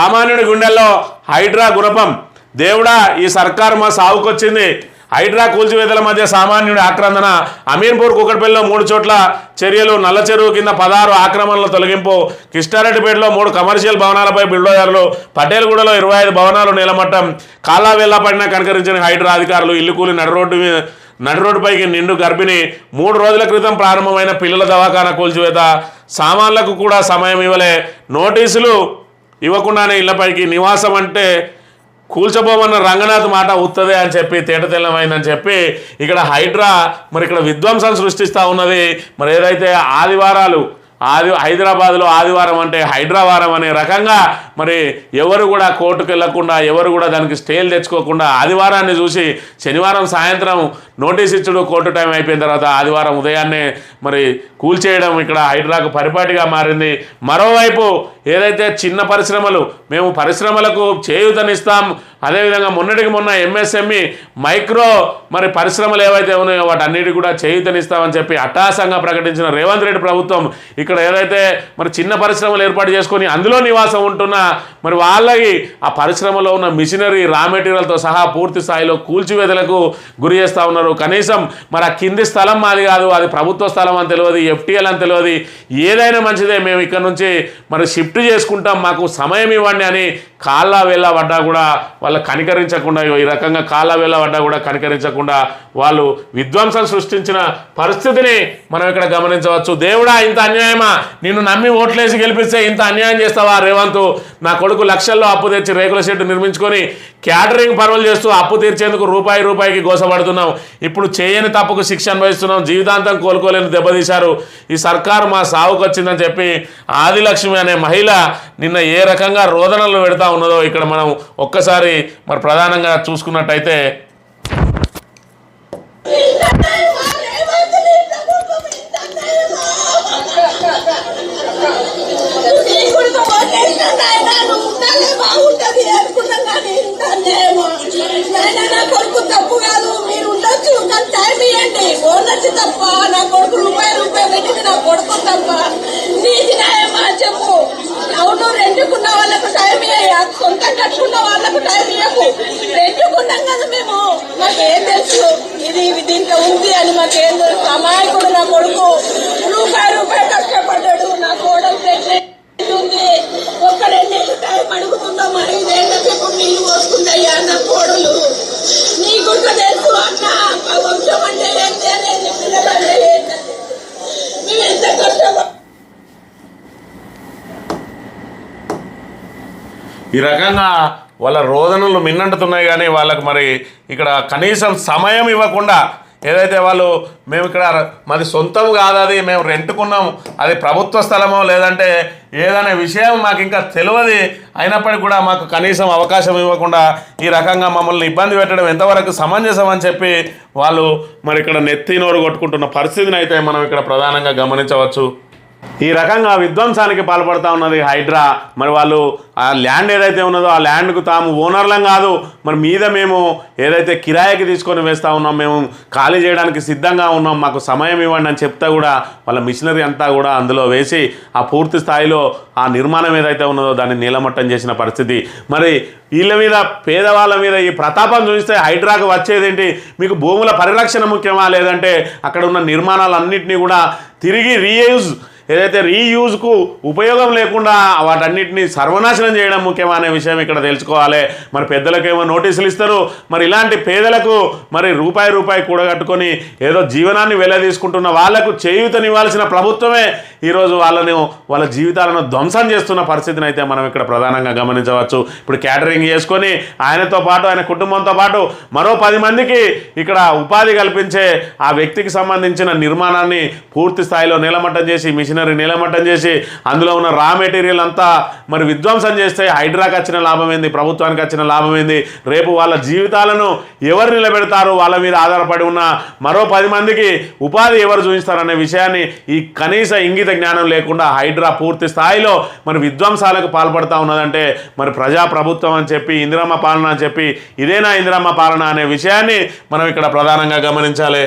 సామాన్యుడి గుండెల్లో హైడ్రా గురపం దేవుడా ఈ సర్కారు మా సాగుకొచ్చింది హైడ్రా కూల్చివేతల మధ్య సామాన్యుడి ఆక్రందన. అమీన్పూర్ కుకట్పల్లిలో మూడు చోట్ల చర్యలు. నల్ల చెరువు కింద పదహారు ఆక్రమణల తొలగింపు. కిష్టారెడ్డిపేటలో మూడు కమర్షియల్ భవనాలపై బిల్డోజర్లు. పటేల్గూడలో ఇరవై ఐదు భవనాలు నీలమట్టం. కాలావేళ్ళ పడిన కనకరించిన హైడ్రా అధికారులు ఇల్లు కూలి నడు రోడ్డు నడి రోడ్డుపైకి నిండు గర్భిణి. మూడు రోజుల క్రితం ప్రారంభమైన పిల్లల దవాఖాన కూల్చివేత. సామాన్లకు కూడా సమయం ఇవ్వలే. నోటీసులు ఇవ్వకుండానే ఇళ్ళపైకి నివాసం అంటే కూల్చబోమన్న రంగనాథ్ మాట ఉత్తదే అని చెప్పి తేటతెల్లమైందని చెప్పి ఇక్కడ హైడ్రా మరి ఇక్కడ విధ్వంసం సృష్టిస్తూ ఉన్నది. మరి ఏదైతే ఆదివారాలు ఆది హైదరాబాద్లో ఆదివారం అంటే హైదరావారం అనే రకంగా మరి ఎవరు కూడా కోర్టుకు వెళ్ళకుండా ఎవరు కూడా దానికి స్టేలు తెచ్చుకోకుండా ఆదివారాన్ని చూసి శనివారం సాయంత్రం నోటీస్ ఇచ్చుడు కోర్టు టైం అయిపోయిన తర్వాత ఆదివారం ఉదయాన్నే మరి కూల్చేయడం ఇక్కడ హైడ్రాకు పరిపాటిగా మారింది. మరోవైపు ఏదైతే చిన్న పరిశ్రమలు మేము పరిశ్రమలకు చేయూతనిస్తాం అదేవిధంగా మొన్నటికి మొన్న ఎంఎస్ఎంఈ మైక్రో మరి పరిశ్రమలు ఏవైతే ఉన్నాయో వాటన్నిటి కూడా చేయూతనిస్తామని చెప్పి అట్టాసంగా ప్రకటించిన రేవంత్ రెడ్డి ప్రభుత్వం ఇక్కడ ఏదైతే మరి చిన్న పరిశ్రమలు ఏర్పాటు చేసుకొని అందులో నివాసం ఉంటున్న మరి వాళ్ళకి ఆ పరిశ్రమలో ఉన్న మిషనరీ రా మెటీరియల్తో సహా పూర్తి స్థాయిలో కూల్చివేతలకు గురి చేస్తూ ఉన్నారు. కనీసం మరి ఆ కింది స్థలం మాది కాదు అది ప్రభుత్వ స్థలం అని తెలియదు ఎఫ్టీఎల్ అని తెలియదు. ఏదైనా మంచిదే మేము ఇక్కడ నుంచి మరి షిఫ్ట్ చేసుకుంటాం మాకు సమయం ఇవ్వండి అని కాళ్ళ వేళ పడ్డా కూడా వాళ్ళు కనికరించకుండా ఈ రకంగా కాళ్ళ వేళ పడ్డా కూడా కనికరించకుండా వాళ్ళు విధ్వంసం సృష్టించిన పరిస్థితిని మనం ఇక్కడ గమనించవచ్చు. దేవుడా ఇంత అన్యాయమా? నిన్ను నమ్మి ఓట్లేసి గెలిపిస్తే ఇంత అన్యాయం చేస్తావా రేవంత్? నా కొడుకు లక్షల్లో అప్పు తెచ్చి రేకుల షెడ్ నిర్మించుకొని క్యాటరింగ్ పనులు చేస్తూ అప్పు తీర్చేందుకు రూపాయి రూపాయికి గోసపడుతున్నాం. ఇప్పుడు చేయని తప్పుకు శిక్ష అనుభవిస్తున్నాం జీవితాంతం కోలుకోలేని దెబ్బతీశారు. ఈ సర్కారు మా సావుకు వచ్చిందని చెప్పి ఆదిలక్ష్మి అనే మహిళ నిన్న ఏ రకంగా రోదనలు పెడతా ఉన్నదో ఇక్కడ మనం ఒక్కసారి మరి ప్రధానంగా చూసుకున్నట్టయితే తప్పు కాదు మీరు ఉండొచ్చు కానీ టైం ఇవ్వండి ఓనర్స్ తప్ప నా కొడుకు రూపాయి రూపాయి పెట్టింది నా కొడుకు తప్ప నీది న్యాయమా చెప్పు అవును రెండుకున్న వాళ్ళకు టైం ఇయ్య సొంతం కట్టుకున్న వాళ్ళకు టైం ఇవ్వకు కదా మేము మాకేం తెలుసు? ఇది దీంట్లో ఉంది అని మాకేం తెలుసు? అమాయకుడు నా కొడుకు రూపాయి రూపాయి కష్టపడ్డాడు. నా కోడలు ప్రెగ్నెంట్ ఉంది. ఒక్క రెండేళ్ళు టైం అడుగుతున్నాం ఐదేళ్ళ చెప్పు నీళ్ళు పోసుకుందయ్యా నా కోడలు. నీ గుడ్డ తెలుసు అన్న వంశం అంటే ఏంటి అనేది పిల్లలంటే ఏంటి మేము ఎంత కష్టపడ ఈ రకంగా వాళ్ళ రోదనలు మిన్నంటున్నాయి కానీ వాళ్ళకు మరి ఇక్కడ కనీసం సమయం ఇవ్వకుండా ఏదైతే వాళ్ళు మేము ఇక్కడ మాది సొంతం కాదు అది మేము రెంట్కున్నాము అది ప్రభుత్వ స్థలమో లేదంటే ఏదనే విషయం మాకు ఇంకా తెలియదు. అయినప్పటికీ కూడా మాకు కనీసం అవకాశం ఇవ్వకుండా ఈ రకంగా మమ్మల్ని ఇబ్బంది పెట్టడం ఎంతవరకు సమంజసం అని చెప్పి వాళ్ళు మరి ఇక్కడ నెత్తి నోరు కొట్టుకుంటున్న పరిస్థితిని అయితే మనం ఇక్కడ ప్రధానంగా గమనించవచ్చు. ఈ రకంగా విధ్వంసానికి పాల్పడతా ఉన్నది హైడ్రా. మరి వాళ్ళు ఆ ల్యాండ్ ఏదైతే ఉన్నదో ఆ ల్యాండ్కు తాము ఓనర్లం కాదు. మరి మీద మేము ఏదైతే కిరాయికి తీసుకొని వేస్తూ ఉన్నాం మేము ఖాళీ చేయడానికి సిద్ధంగా ఉన్నాం మాకు సమయం ఇవ్వండి అని చెప్తే కూడా వాళ్ళ మిషనరీ అంతా కూడా అందులో వేసి ఆ పూర్తి స్థాయిలో ఆ నిర్మాణం ఏదైతే ఉన్నదో దాన్ని నీలమట్టం చేసిన పరిస్థితి. మరి వీళ్ళ మీద పేదవాళ్ళ మీద ఈ ప్రతాపం చూస్తే హైడ్రాకు వచ్చేదేంటి? మీకు భూముల పరిరక్షణ ముఖ్యమా? లేదంటే అక్కడ ఉన్న నిర్మాణాలన్నింటినీ కూడా తిరిగి రీయూజ్ ఏదైతే రీయూజ్కు ఉపయోగం లేకుండా వాటన్నిటిని సర్వనాశనం చేయడం ముఖ్యమా అనే విషయం ఇక్కడ తెలుసుకోవాలి. మరి పెద్దలకేమో నోటీసులు ఇస్తారు. మరి ఇలాంటి పేదలకు మరి రూపాయి రూపాయి కూడగట్టుకొని ఏదో జీవనాన్ని వెళ్ళదీసుకుంటున్న వాళ్ళకు చేయూతనివ్వాల్సిన ప్రభుత్వమే ఈరోజు వాళ్ళని వాళ్ళ జీవితాలను ధ్వంసం చేస్తున్న పరిస్థితిని అయితే మనం ఇక్కడ ప్రధానంగా గమనించవచ్చు. ఇప్పుడు క్యాటరింగ్ చేసుకొని ఆయనతో పాటు ఆయన కుటుంబంతో పాటు మరో పది మందికి ఇక్కడ ఉపాధి కల్పించే ఆ వ్యక్తికి సంబంధించిన నిర్మాణాన్ని పూర్తి స్థాయిలో నిలమట్టం చేసి మిషన్ మిషనరీ నీలమట్టం చేసి అందులో ఉన్న రా మెటీరియల్ అంతా మరి విధ్వంసం చేస్తే హైడ్రాకి వచ్చిన లాభం ఏంది? ప్రభుత్వానికి వచ్చిన లాభం ఏంది? రేపు వాళ్ళ జీవితాలను ఎవరు నిలబెడతారు? వాళ్ళ మీద ఆధారపడి ఉన్న మరో పది మందికి ఉపాధి ఎవరు చూపిస్తారనే విషయాన్ని ఈ కనీస ఇంగిత జ్ఞానం లేకుండా హైడ్రా పూర్తి స్థాయిలో మరి విధ్వంసాలకు పాల్పడతా ఉన్నదంటే మరి ప్రజా ప్రభుత్వం అని చెప్పి ఇందిరమ్మ పాలన అని చెప్పి ఇదేనా ఇందిరమ్మ పాలన అనే విషయాన్ని మనం ఇక్కడ ప్రధానంగా గమనించాలి.